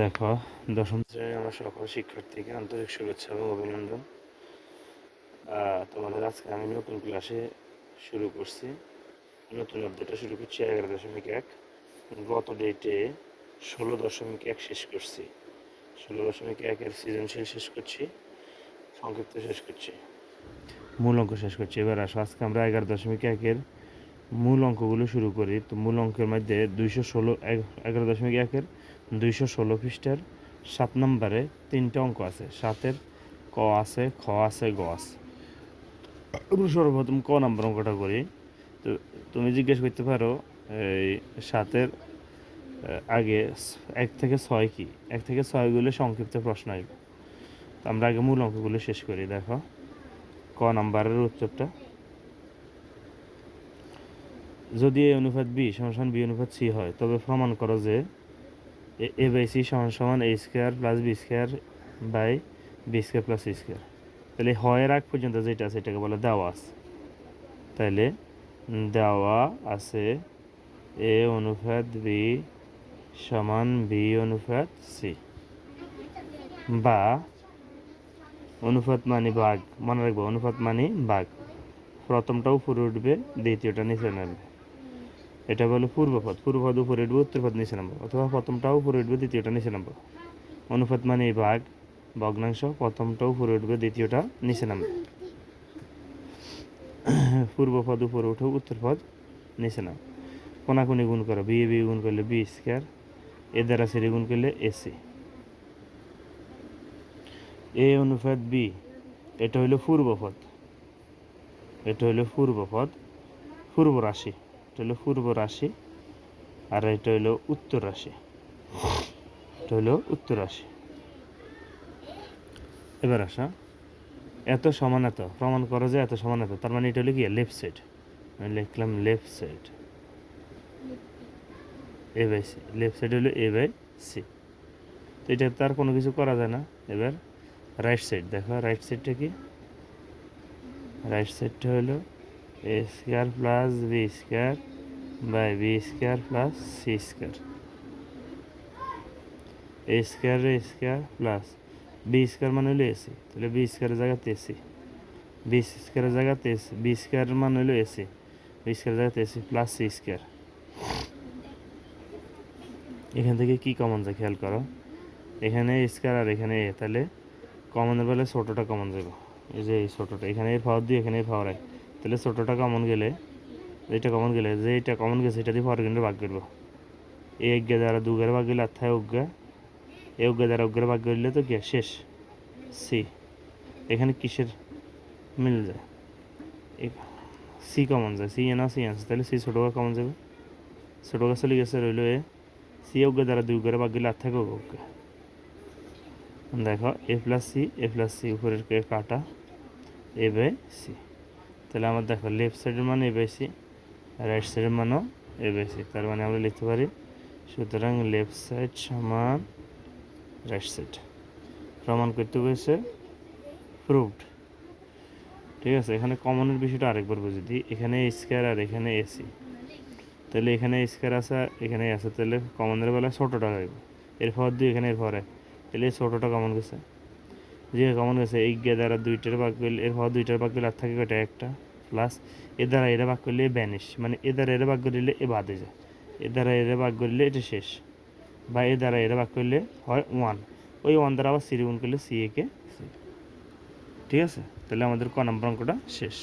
দেখো, দশম শ্রেণির আমার সকল শিক্ষার্থীকে আন্তরিক শুভেচ্ছা এবং অভিনন্দন। তোমাদের আজকে আমি নতুন ক্লাসে শুরু করছি। নতুন অধ্যায়টা শুরু করছি, এগারো দশমিক এক। গত ডেটে ষোলো দশমিক এক শেষ করছি। ষোলো দশমিক একের সৃজনশীল শেষ করছি, সংক্ষিপ্ত শেষ করছি। মূল অঙ্ক শেষ করছি। এবার আসো, আজকে আমরা এগারো দশমিক একের মূল অঙ্কগুলো শুরু করি। তো মূল অঙ্কের মধ্যে দুইশো ষোলো এগারো দশমিক একের দুইশো ষোলো পৃষ্ঠার সাত নম্বরে তিনটে অঙ্ক আছে। সাতের ক আছে, খ আছে, গ আছে। আমরা সর্বপ্রথম ক নম্বর অঙ্কটা করি। তো তুমি জিজ্ঞেস করতে পারো, এই সাতের আগে এক থেকে ছয় কি? এক থেকে ছয়গুলো সংক্ষিপ্ত প্রশ্ন আসবে তো আমরা আগে মূল অঙ্কগুলো শেষ করি, দেখো। ক নাম্বারের উত্তরটা। যদি এ অনুপাত বি সমান বি অনুপাত সি হয়, তবে প্রমাণ করো যে এ- বাই সি সমান সমান A square plus B square by B square plus C square তাহলে হয়ের আগ পর্যন্ত যেটা আছে, এটাকে বলে দেওয়া আছে। তাহলে দেওয়া আছে এ অনুপাত বি সমান বি অনুপাত সি বা অনুপাত মানে ভাগ মনে রাখব, অনুপাত মানে ভাগ প্রথমটা উপরে উঠবে, দ্বিতীয়টা নিচে নামবে। এটা বলে পূর্বপদ। পূর্বপদ উপরে উঠবে, উত্তরপদ নিচে নামবে। অথবা প্রথমটা উপরে উঠবে, দ্বিতীয়টা নিচে নামবে। অনুপাত মানে এই ভাগ, ভগ্নাংশ প্রথমটা উপরে উঠবে, দ্বিতীয়টা নিচে নামবে। পূর্বপদ উপরে উঠে, উত্তরপদ নিচে নাম। কোনাকুনি গুণ করো, বি বি গুণ করলে বি স্কোয়ার, এ দ্বারা সিরি গুণ করলে এসি এ অনুপাত বি, এটা হইল পূর্বপদ। এটা হইল পূর্বপদ পূর্ব রাশি এটা হলো পূর্ব রাশি আর এটা হইল উত্তর রাশি। এটা হলো উত্তর রাশি। এবার আসা, এত সমান এত, প্রমাণ করো যে এত সমান এত, তার মানে এটা হলো কি? লেফট সাইড আমি লিখলাম left side A by C left side হলো এ বাই সি তো এটা তার কোনো কিছু করা যায় না। এবার রাইট সাইড দেখো রাইট সাইডটা কি? রাইট সাইডটা হলো A square plus B square by B square plus C square A square square plus B square মানে হলো এসি তাহলে বি স্কোয়ারের জায়গাতে এসি বি স্কোয়ারের জায়গাতে এসি বি স্কোয়ার মানে হলো এসি বি স্কোয়ারের জায়গাতে এসি প্লাস সি স্কোয়ার এখান থেকে কি কমন যায় খেয়াল করো। এখানে স্কোয়ার আর এখানে এ, তাহলে কমনের বেলা ছোটোটা কমন যাবে এই যে এই ছোটোটা, এখানে এর পাওয়ার দিয়ে এখানে এর পাওয়ার এক। তাহলে ছোটোটা কমন গেলে এইটা কমন গেলে যে এটা কমন গেছে এটা দিয়ে কিন্তু ভাগ করব। এই অজ্ঞা দ্বারা দুগের ভাগ গেলে আত্মায় অজ্ঞা। এই অজ্ঞা দ্বারা অজ্ঞের ভাগ করলে তো গিয়া শেষ। সি এখানে কিসের মিল যায়? সি কমন যায়। সি এনা সি আছে তাহলে সি ছোটো কমন যাবে। ছোটো চলে গেছে, রইল এ সি অজ্ঞা দ্বারা দুই করে ভাগ গেলে আর থাকে অজ্ঞা। দেখো A plus C A plus C উপরের কাটা। এ বাই সি তাহলে আমার দেখো লেফট সাইডের মানে এ বাই রাইট সাইডের মানও এ বাই তার মানে আমরা লিখতে পারি, সুতরাং লেফট সাইড সমান রাইট সাইড প্রমাণ করতে হয়েছে প্রুভড ঠিক আছে, এখানে কমনের বিষয়টা আরেকবার বুঝে দিই। এখানে স্কোয়ার আর এখানে এসি তাহলে এখানে স্কোয়ার আসা এখানে আছে, তাহলে কমনের বেলায় ছোটোটা এর পর দুই, এখানে এর পরে তাহলে ছোটোটা কমন গেছে। যে কমন গেছে, এই গে দ্বারা দুইটার ভাগ করলে এর পর দুইটার ভাগ আর থাকে কয়টা? একটা। প্লাস এ দ্বারা এরা ভাগ করলে ব্যানিশ মানে এ দ্বারা এরা ভাগ করলে এ বাদে যায়। এ দ্বারা এরা ভাগ করলে এটা শেষ। বা এ দ্বারা এরা ভাগ করলে হয় ওয়ান ওই ওয়ান দ্বারা আবার সিরি গুণ করলে সি একে ঠিক আছে? তাহলে আমাদের ক নম্বর অঙ্কটা শেষ।